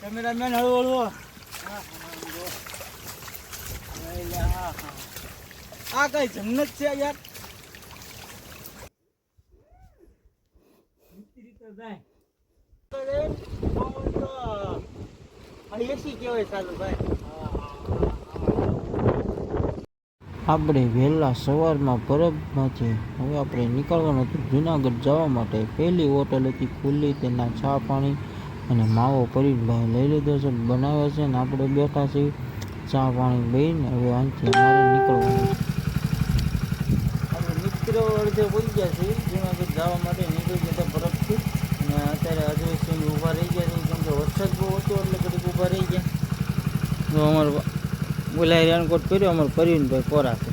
Cameraman, હળવો હળવો. આ કઈ જન્નત છે યાર? આપણે વહેલા સવારમાં પરબમાંથી હવે આપણે નીકળવાનું હતું જુનાગઢ જવા માટે. પહેલી હોટલ હતી ખુલ્લી, તેના ચા પાણી અને માવો પરીરભાઈ લઈ લીધો છે બનાવે છે ને આપણે બેઠા છીએ ચા પાણી લઈને હવે અહીંથી અમારે નીકળવાનું મિત્રો અડધે પડી ગયા છે જૂનાગઢ જવા માટે નીકળી ગયા હતા બરફથી. અને અત્યારે સિંહ ઊભા રહી ગયા છે, કેમ કે વરસાદ બહુ હતો એટલે ઘડીક ઊભા રહી ગયા. તો અમારે બોલાય રેનકોટ કર્યો, અમારે પરિણભાઈ કોરા છે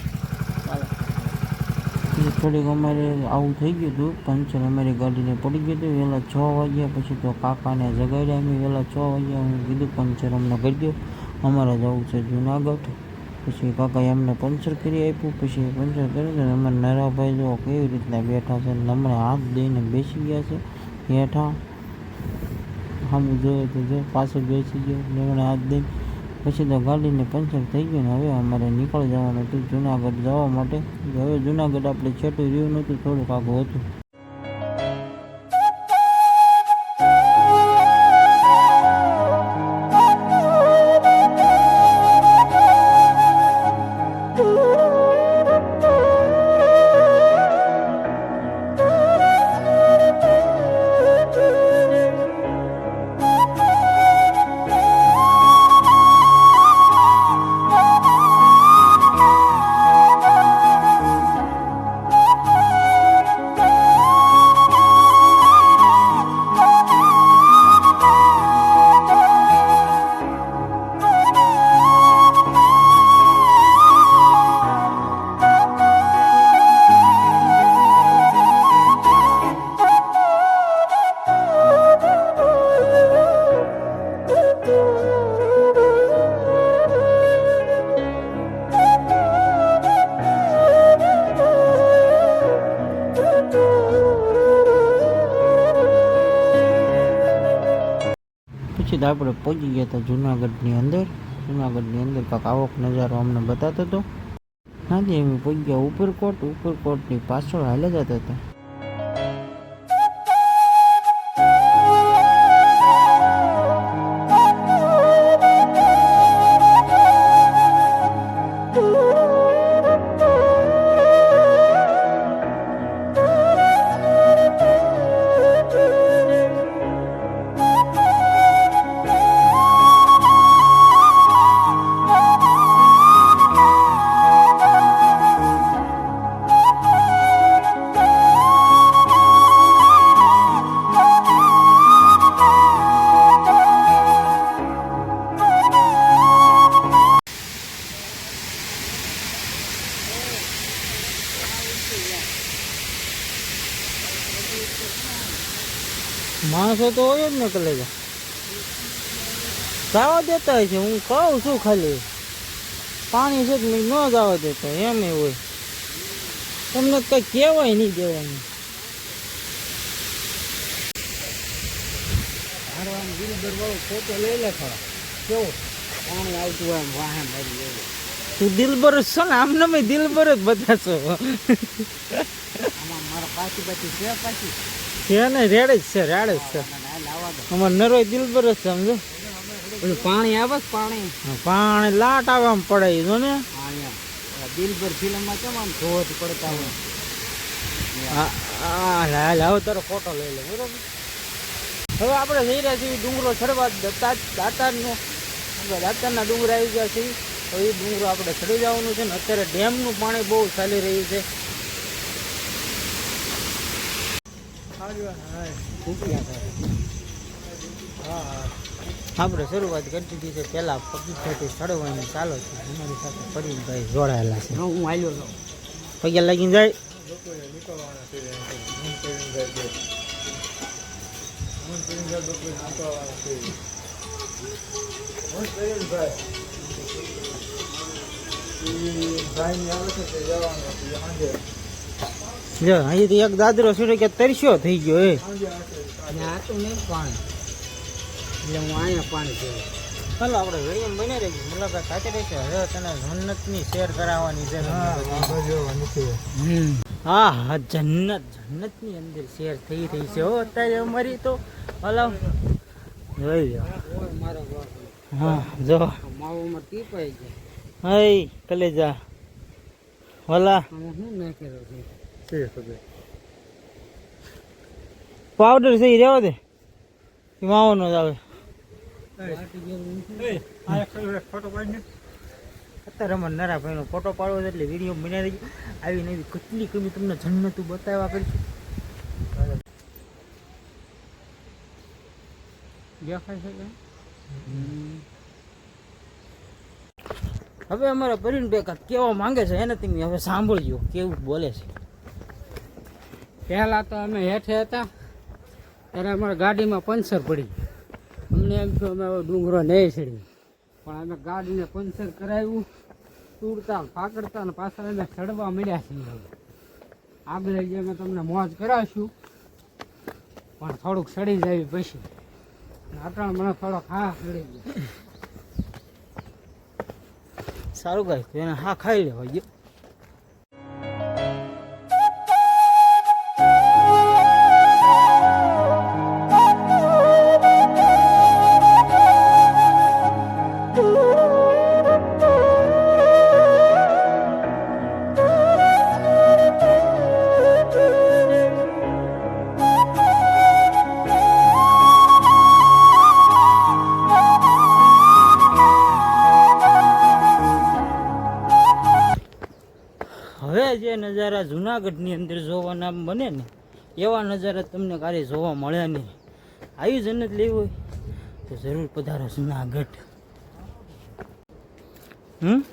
થોડીક અમારે આવું થઈ ગયું હતું. પંચર અમારી ગાડીને પડી ગયું હતું. વહેલા છ વાગ્યા પછી તો કાકાને જગાડ્યા. અમે વહેલા છ વાગ્યા હું કીધું, પંચર અમને કરી દો અમારે જવું છે જુનાગઢ. પછી કાકાએ અમને પંચર કરી આપ્યું. પછી પંચર કરી દે અમારે નરાભાઈ જો કેવી રીતના બેઠા છે ને હમણાં હાથ દઈને બેસી ગયા છે. હેઠા સામું જોયું તો જો પાછળ બેસી ગયો હમણાં હાથ દઈને પછી તો ગાડીને પંચર થઈ ગયું ને હવે અમારે નીકળી જવાનું હતું જુનાગઢ જવા માટે. હવે જુનાગઢ આપણે છેટું રહ્યું નહોતું, થોડુંક આગું હતું. પછી તો આપણે પહોંચી ગયા હતા જુનાગઢની અંદર. જુનાગઢની અંદર કાંક આવક નજારો અમને બતાતો હતો. ત્યાંથી અમે પહોંચી ગયા ઉપરકોટ. ઉપરકોટની પાછળ હાલ્યા જતા હતા. માણસો તો હોય જ ને કલેજા. જવા દેતા હોય છે, હું કહું છું ખાલી. પાણી છે ન જવા દેતો, એમ એ હોય. તમને કઈ કહેવાય નહીં દેવાનું. ફોટો લઈ લે ખરા. કેવો? પાણી આવતું હોય વાહે ભરી લેવું તું દિલબર જ છો ને આમને મેં દિલબર જ બધા છો. છે ને રેડ જ છે રેડ જ છે. અમાર નરોય દિલબર જ સમજો? પાણી આવે પાણી? પાણી લાટ આવે આમ પડે જો ને. દિલભર ફિલ્મમાં કેમ આમ ધોધ પડતા હોય? હા હાલ તારો ફોટો લઈ લે બરોબર? હવે આપણે જઈ રહ્યા છીએ ડુંગરો ચડવા દાતા દાતારનો. દાતારના ડુંગર આવી ગયા છીએ. તો એ ડુંગરો આપણે ચડી જવાનું છે ને અત્યારે ડેમનું પાણી બહુ ચાલી રહ્યું છે. આપણે શરૂઆત કરી દીધી છે પહેલાં પગીચાથી ચડવાની ચાલો છે. અમારી સાથે ફરીનભાઈ જોડાયેલા છે. હું આવ્યો છું. પગે લાગીને જાય. જો અહીંથી એક દાદરો સુરે કે તરસ્યો થઈ ગયો એ આ તો નહીં પાણી. એટલે હું અહીંયા પાણી પીવું. ચાલો આપણે વેડિયમ બની રહી મુલાકાત સાથે રહેશે. હવે તને જન્નતની શેર કરાવવાની છે. હા હા જન્નત જન્નતની અંદર શેર થઈ રહી છે. હો અત્યારે અમારી તો હલો. જોઈ લો હા જો. માવામાં ટીપાઈ જાય હાય કલેજા. હોલા પાવડર છે? રેવા રહેવા દે. એ માવાનો જ આવે. અત્યારે અમારે નરા ભાઈનો ફોટો પાડવો છે એટલે વીડિયો બનાવી દઈએ આવી નવી કેટલી કમી તમને જન્નતું બતાવવા કરીશું દેખાય છે? હવે અમારા પરિણ કાંઈક કેવા માંગે છે, એને તમે હવે સાંભળજો, કેવું બોલે છે. પહેલાં તો અમે હેઠે હતા, ત્યારે અમારા ગાડીમાં પંચર પડી. અમને એમ થયું, અમે ડુંગરો નહીં ચડી પણ અમે ગાડીને પંચર કરાવ્યું તૂરતા ફાકડતા ને પાછળ અમે ચડવા મળ્યા છીએ. આગળ જે અમે તમને મોજ કરાવશું. પણ થોડુંક ચડી જાય પછી. અને અટાણ મને થોડોક હા ચડી ગયો. સારું ગાય એને હા ખાઈ લેવા ગયો જુનાગઢની અંદર જોવાના બને ને, એવા નજારા તમને ક્યારે જોવા મળ્યા નહીં. આવી જન્નત લેવી હોય તો જરૂર પધારો જુનાગઢ. હમ?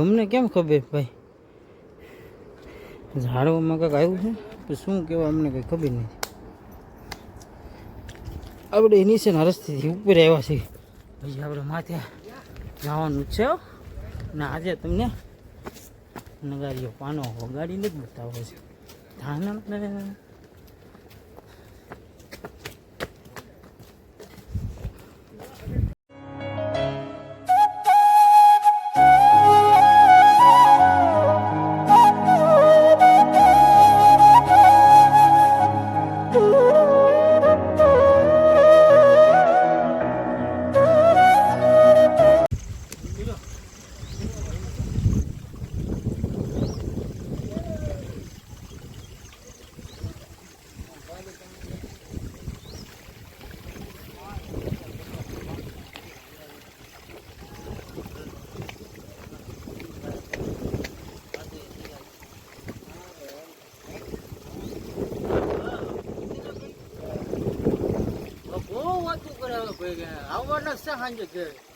અમને કેમ ખબર ભાઈ? ઝાડવામાં કંઈક આવ્યું છે? તો શું કહેવાય અમને કંઈ ખબર નથી. આપણે નીચેના રસ્તેથી ઉપર આવ્યા છીએ. પછી આપણે માથે જવાનું છે ને આજે તમને નગારીઓ પાનો વગાડીને જ બતાવો છે. ધાન વાતું કરે હવે ભાઈ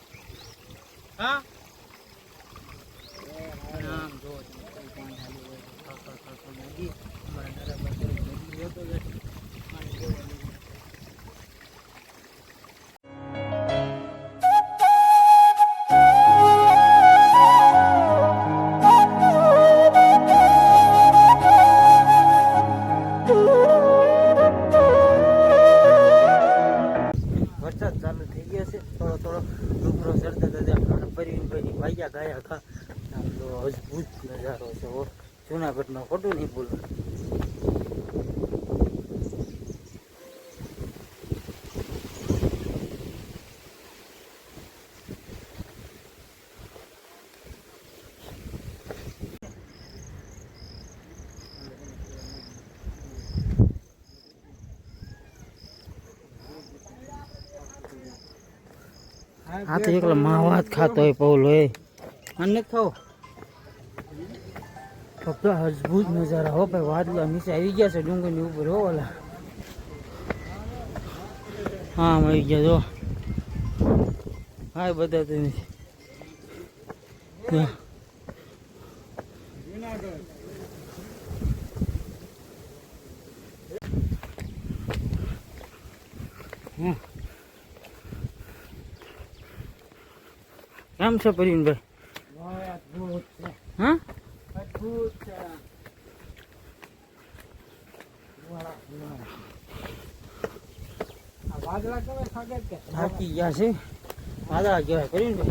ચાલુ થઈ ગયો છે. થોડો થોડો ડુંગરો ચડતા આપણે પરવીનભાઈની ભાગ્યા ગાયા, ખા. તો અદ્ભુત નજારો છે જુનાગઢનો ખોટું નહીં બોલું આ તો એકલા માવા જ ખાતો હોય પૌલ હોય. અને ખાવ? ફક્ત અજભૂત નજારા. હો ભાઈ વાદળા નીચે આવી ગયા છે ડુંગરની ઉપર. હો ઓલા. હા આવી ગયા જો. હા બધા તમે કેમ છે પરવીનભાઈ હા? વાદળા કેવાય ખાગર કે થાકી ગયા છે. વાદળા કહેવાય કરીને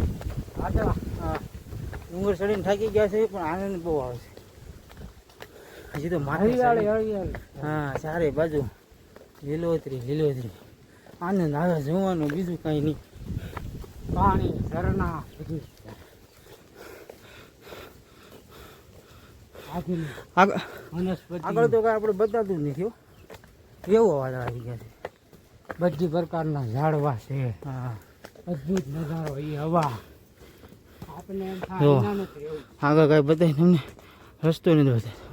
વાદળા હા. ડુંગર ચડીને થાકી ગયા છે પણ આનંદ બહુ આવે છે. હજી તો હરિયાળી. હા ચારે બાજુ લીલોતરી લીલોતરી. આનંદ આવે જોવાનું બીજું કાંઈ નહીં. પાણી ઝરણા આગળ તો કાંઈ આપણે બતાતું નથી એવો અવાજ આવી ગયા છે. બધી પ્રકારના ઝાડવા છે. અદ્ભુત નજારો એ હવા. આપણે એમ થાય જો. અહીંયા નથી રહેવું. આગળ કાંઈ બતાવી તમને? રસ્તો નથી બતાવ્યો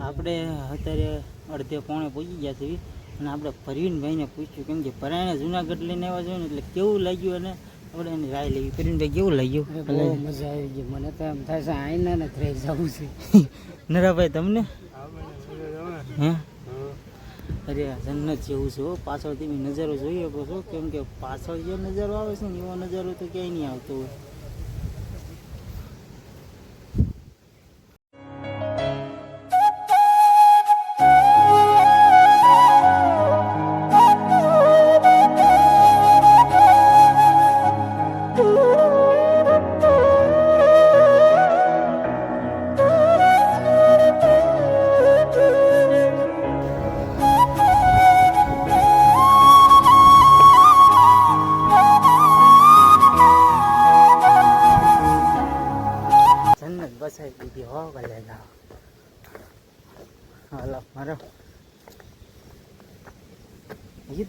આપણે અત્યારે અડધે પોણે પહોંચી ગયા છીએ. અને આપણે પરવીનભાઈને પૂછ્યું કેમ કે પરાયણે જુનાગઢ લઈને આવ્યા જોઈએ ને એટલે કેવું લાગ્યું અને આપણે એની રાય લેવી. પરવીનભાઈ કેવું લાગ્યું? બહુ મજા આવી ગઈ. મને તો એમ થાય છે આઈના ને થઈ જવું છે. નરાભાઈ તમને? હે? અરે જન્નત જેવું છે પાછળથી નજારો જોઈએ છો. કેમ કે પાછળ જે નજારો આવે છે ને એવો નજારો તો ક્યાંય નહીં આવતો હોય.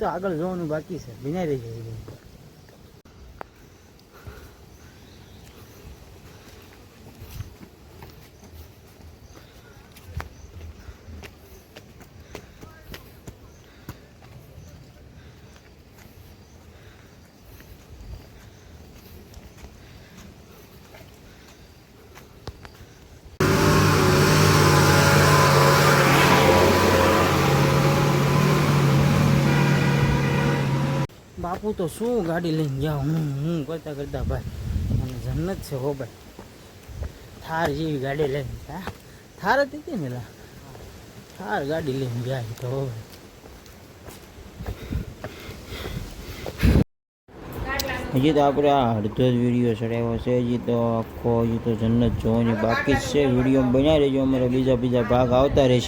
તો આગળ જોવાનું બાકી છે. વિનાઈ રહી છે બાપુ તો શું ગાડી લઈને ગયા? હું હું કરતા કરતા ભાઈ અને જન્નત છે હો ભાઈ. થાર જેવી ગાડી લઈને હા થાર હતી કે ને લા? થાર ગાડી લઈને ગયા છે તો હો ભાઈ. હજી તો આપણે આ અડધો જ વીડિયો ચડાવ્યો છે. હજી તો આખો, હજી તો જન્નત જોવાની બાકી જ છે. વીડિયો બનાવી રહેજો અમારે બીજા બીજા ભાગ આવતા રહેશે.